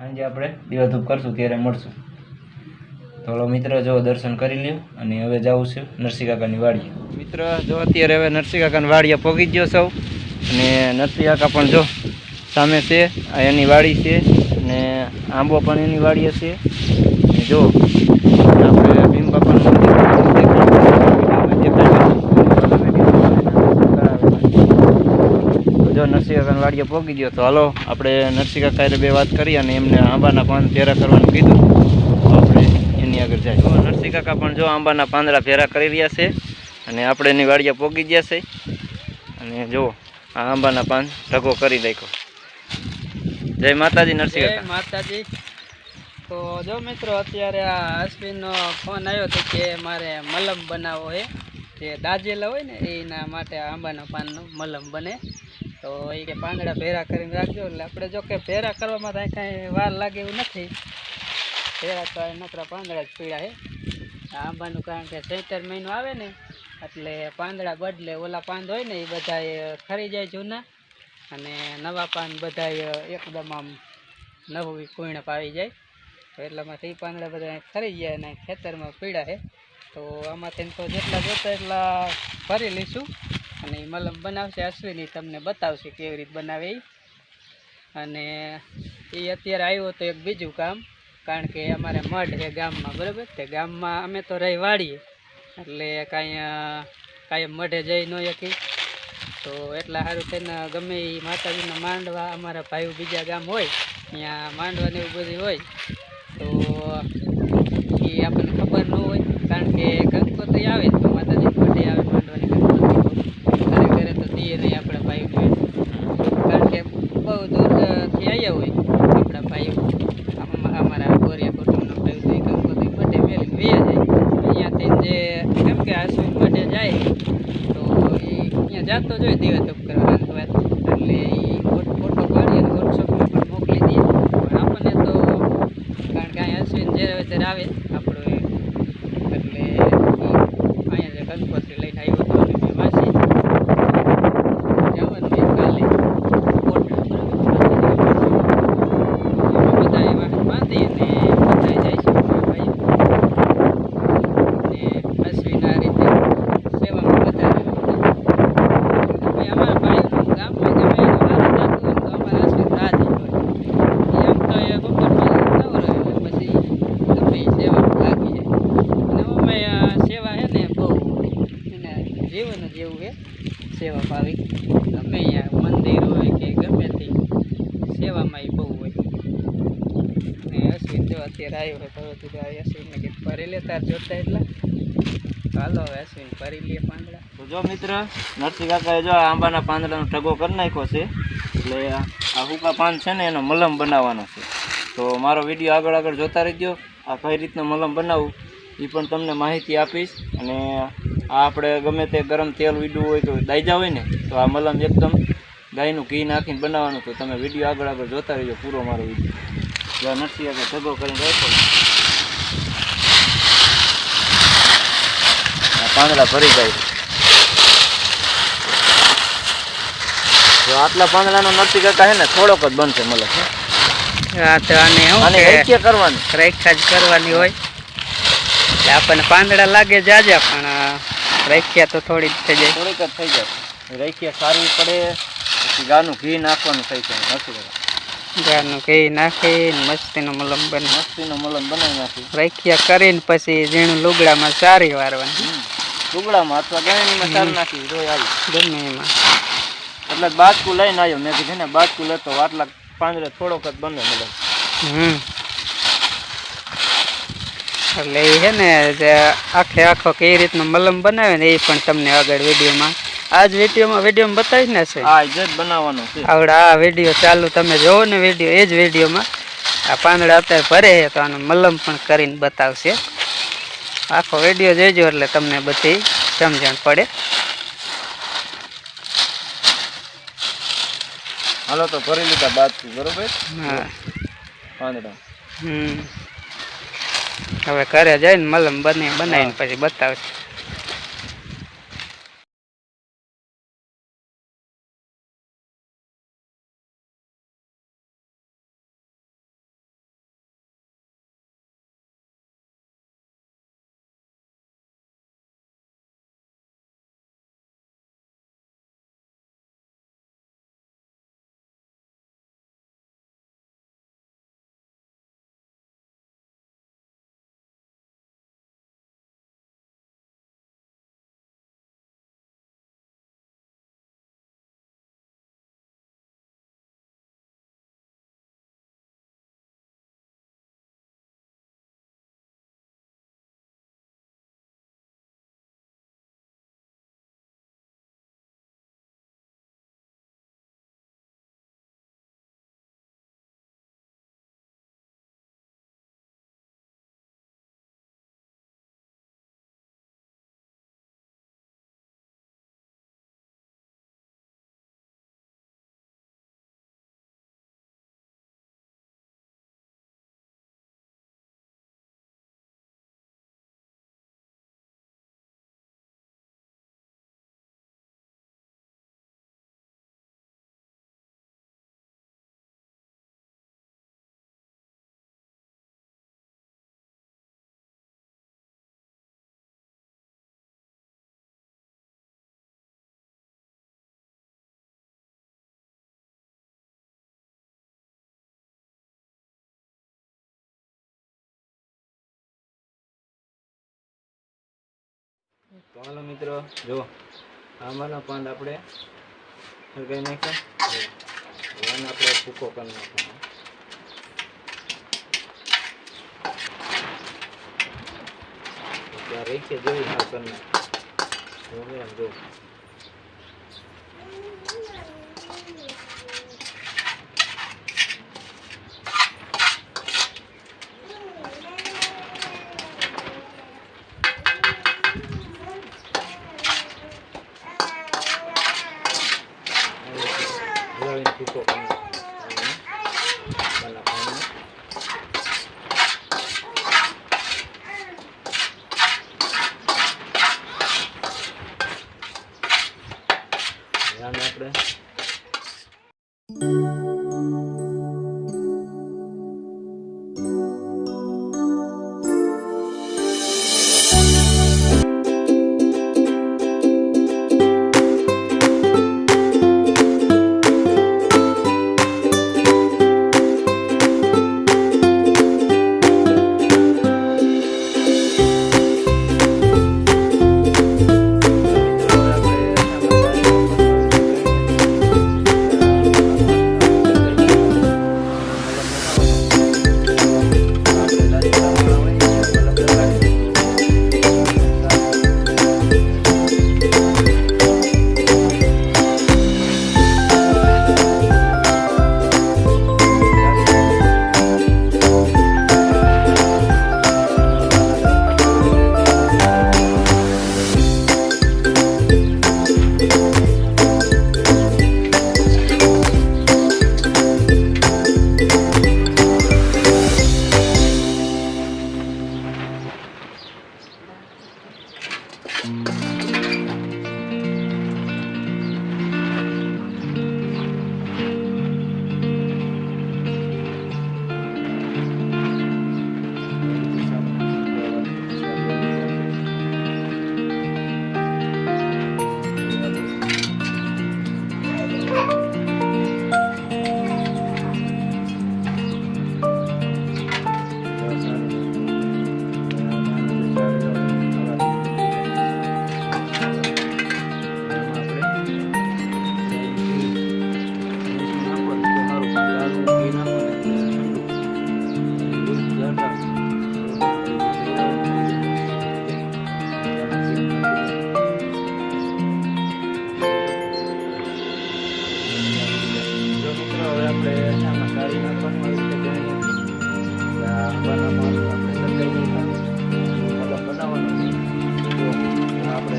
સાંજે આપણે દીવાધૂપ કરશું, ત્યારે મળશું. હલો મિત્ર જો દર્શન કરી લ્યો અને હવે જવું છે નરસિંહ કાકાની વાડીએ. મિત્ર જો અત્યારે હવે નરસિંહકાકાની વાડીએ પહોંચી ગયો સૌ. અને નરસિંહ કાકા પણ જો સામે છે એની વાડી છે, અને આંબો પણ એની વાડીએ છે. જો આપણે ભીમ બાપાનું મંદિર તો જો નરસિંહ વાડીએ પહોંચી ગયો. તો હાલો આપણે નરસિંહ કાકા હારે બે વાત કરી અને એમને આંબાના પાન ફેરા કરવાનું કીધું. તો આપણે એની આગળ જાય. તો નરસિંહ કાકા પણ જો આંબાના પાંદડા ફેરા કરી રહ્યા છે અને આપણે એની વાડીએ પહોંચી ગયા છે. અને જુઓ આ આંબાના પાન ઢગો કરી નાખ્યો. જય માતાજી નરસિંહ માતાજી. તો જો મિત્રો અત્યારે આ અશ્વિનનો ફોન આવ્યો હતો કે મારે મલમ બનાવવો છે. જે દાજેલા હોય ને એના માટે આંબાના પાનનો મલમ બને. તો એ કે પાંદડા ભેરા કરીને રાખજો. એટલે આપણે જો કે ભેરા કરવામાં કાંઈ કાંઈ વાર લાગે એવું નથી. ભેરા તો નકરા પાંદડા જ પીળા છે આંબાનું કારણ કે ચૈતર મહિનો આવે ને, એટલે પાંદડા બદલે ઓલા પાંદ હોય ને, એ બધા ખરી જાય જૂના. અને નવા પાન બધા એકદમ આમ નવું પૂર્ણ આવી જાય. તો એટલામાંથી પાંદડા બધા ખરી ગયા અને ખેતરમાં પીડા છે તો આમાંથી તો જેટલા જોતા એટલા ભરી લઈશું. અને એ મલમ બનાવશે અશ્વિની તમને બતાવશે કેવી રીતે બનાવે અને એ અત્યારે આવ્યો તો એક બીજું કામ, કારણ કે અમારે મઢ છે ગામમાં, બરાબર? તે ગામમાં અમે તો રહી વાળીએ એટલે કાંઈ કાંઈ મઢે જઈ ન શકી તો એટલા સારું થઈને ગમે એ માતાજીના માંડવા, અમારા ભાઈઓ બીજા ગામ હોય, ત્યાં માંડવા ને એવું બધું હોય, તો એ આપણને ખબર ન હોય કારણ કે ગણપતિ આવે તો માતાજી મઢે આવે માંડવાની ગણપતિ ઘરે ઘરે તો દઈએ નહીં આપણા ભાઈઓ કારણ કે બહુ દૂરથી આવ્યા હોય આપણા ભાઈઓ આમ- અમારા ગોરિયા કુટુંબના ભાઈઓ તો એ ગણપતિ મઢે મેલીને વયા જાય અહીંયાથી જે કેમ કે આશ્વિન મઢે જાય તો એ અહીંયા જાતો મોકલી દઈએ પણ આપણને તો કારણ કે અહીંયા અશ્વિન જ્યારે ત્યારે આવે આપણો એ એટલે ઈ અહીંયા જે ગણપતિ લઈને આવ્યો હતો અને મેં વાંચી જવાનું એ કાલે કોટડા બરાબર બધા એ વાહન બાંધી અને બધા જાય છે મારા ભાઈઓ અને અશ્વિન આ રીતે સેવામાં વધારે અમે અમારા ભાઈઓનું ગામમાં ગમે એનું હારું થતું હોય ને તો અમારા અશ્વિન રાજી હોય એમ તો એ બપોરમાં નવરો એટલે પછી ગમે એ સેવામાં લાગી જાય અને અમે આ સેવા છે ને બહુ એને જીવન જ એવું છે ભાવી ગમે મંદિર હોય કે ગમે તે સેવામાં બહુ હોય. અને અશ્વિન જો અત્યારે આવ્યો હોય તો કીધું આ અશ્વિનને કે ભરી લે, તાર જોતા એટલા. ચાલો હવે અશ્વિન ભરી લઈએ પાંદડા. તો જો મિત્ર, નરસિંહ કાકાએ જો આંબાના પાંદડાનો ઢગો કરી નાખ્યો છે, એટલે આ હુકા પાન છે ને, એનો મલમ બનાવવાનો છે. તો મારો વીડિયો આગળ આગળ જોતા રહેજો, આ કઈ રીતનું મલમ બનાવવું એ પણ તમને માહિતી આપીશ. અને આ આપણે ગમે તે ગરમ તેલ વીડવું હોય તો દાયજા હોય ને તો આ મલમ એકદમ ગાયનું ઘી નાખીને બનાવવાનું તો તમે વીડિયો આગળ આગળ જોતા રહેજો પૂરો મારો વીડિયો. આ નરસિંહ કાકા ઢગો કરીને રાખ્યો આ પાંદડા ભરી જાય. જો આટલા પાંદડાનો નરસિંહ કાકા છે ને થોડોક જ બનશે મલમ હા? તો આને શું કરવાનું. રેખા જ કરવાની હોય. એટલે આપણને પાંદડા લાગે જાજે પણ રેખ્યા તો થોડી થઈ જાય. થોડીક જ થઈ જાય. રેખીય સારવી પડે પછી ગાનું ઘી નાખવાનું થઈ જાય નથી ગાનું ઘી નાખીને મસ્તીનો મલમ બને. મસ્તીનો મલમ બનાવી નાખી. રેખ્યા કરીને પછી ઝીણું લુગડામાં સારી વારવાની. લુગડામાં અથવા ગેણીમાં સારું નાખી રોય આવી. ગમે એમાં. એટલે બાજકું લઈને આવ્યો. મેં કીધું ને બાજકું લેતો આટલા પાંદડે થોડોક જ બને મલમ. હમ. એટલે એ છે ને જે આખે આખો કઈ રીતનો મલમ બનાવે ને એ પણ તમને આગળ વિડીયોમાં. આ જ વિડીયોમાં વિડીયોમાં બતાવીશ ને છે. આ જ બનાવવાનો છે. આવડા આ વીડિયો ચાલુ તમે જોવો ને વીડિયો એ જ વિડીયોમાં. આ પાંદડા અત્યારે ભરે છે તો આનો મલમ પણ કરીને બતાવશે. આખો વીડિયો જોઈજો એટલે તમને બધી સમજણ પડે. હાલો તો ભરી લીધા બાદ બરોબર? હા. પાંદડા. હમ. હવે ઘરે જઈને મલમ બની બનાવીને પછી બતાવશે તો હાલો મિત્રો જો આમાંના પાંદ આપણે હરગાઈ નાખ્યા? આને આપણે ભૂકો કરી નાખવાનો. ત્યાં રેખે જોઈ હા, કરી નાખ જો જો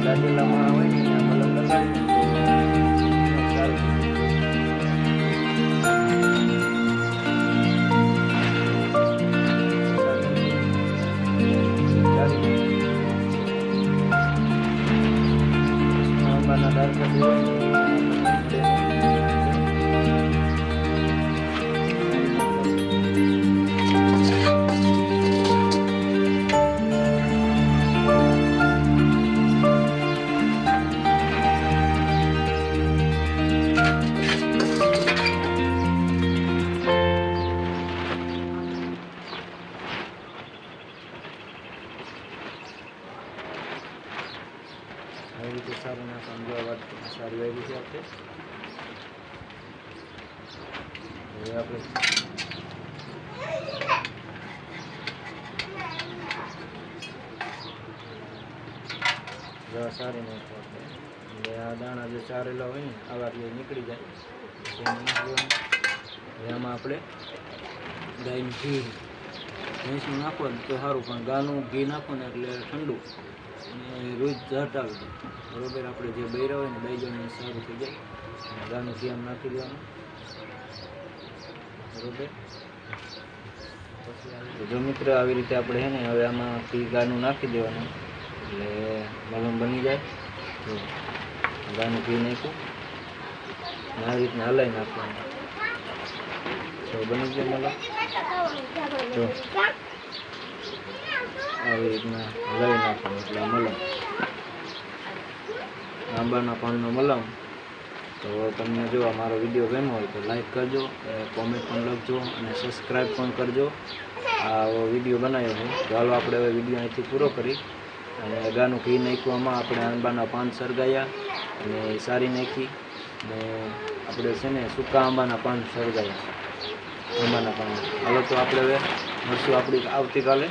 આ આપણે દાજેલામાં હોય ને ત્યાં આવી રીતે સારું ના વાત સારી આવી છે આપણે હવે આપણે સારી નાખો આપણે. આ દાણા જે ચારેલા હોય ને, આવા જે નીકળી જાય. એમાં આપણે ગાયનું ઘી ભેંસનું નાખો ને તો સારું, પણ ગાનું ઘી નાખો ને એટલે ઠંડુ. અને રોજ હટાવી દે બરોબર, આપણે જે બૈરા હોય ને દઈ જવાનું સારું થઈ જાય. અને ગાનું આમ નાખી દેવાનું. બરોબર? જો મિત્ર, આવી રીતે આપણે છે ને, હવે આમાં ઘી ગાનું નાખી દેવાનું. એટલે મલમ બની જાય. તો ગાનું ઘી નાખ્યું. આવી રીતના હલાવી નાખવાનું. તો બની જાય મલમ. જો. આવી રીતના હલાવી નાખવાનું એટલે મલમ. આંબાના પાનનો મલમ. તો તમને જો મારો વીડિયો ગમ્યો હોય તો લાઈક કરજો કોમેન્ટ પણ લખજો અને સબસ્ક્રાઈબ પણ કરજો. આ વીડિયો બનાવ્યો છે હાલો આપણે હવે વીડિયો અહીંથી પૂરો કરી. અને ગાનું ઘી નાખવામાં આપણે આંબાના પાન સળગાયા અને સારી નાખી. અને આપણે છે ને સૂકા આંબાના પાન સળગાયા. આંબાના પાન. હાલો તો આપણે હવે મળશું આપણી આવતીકાલે.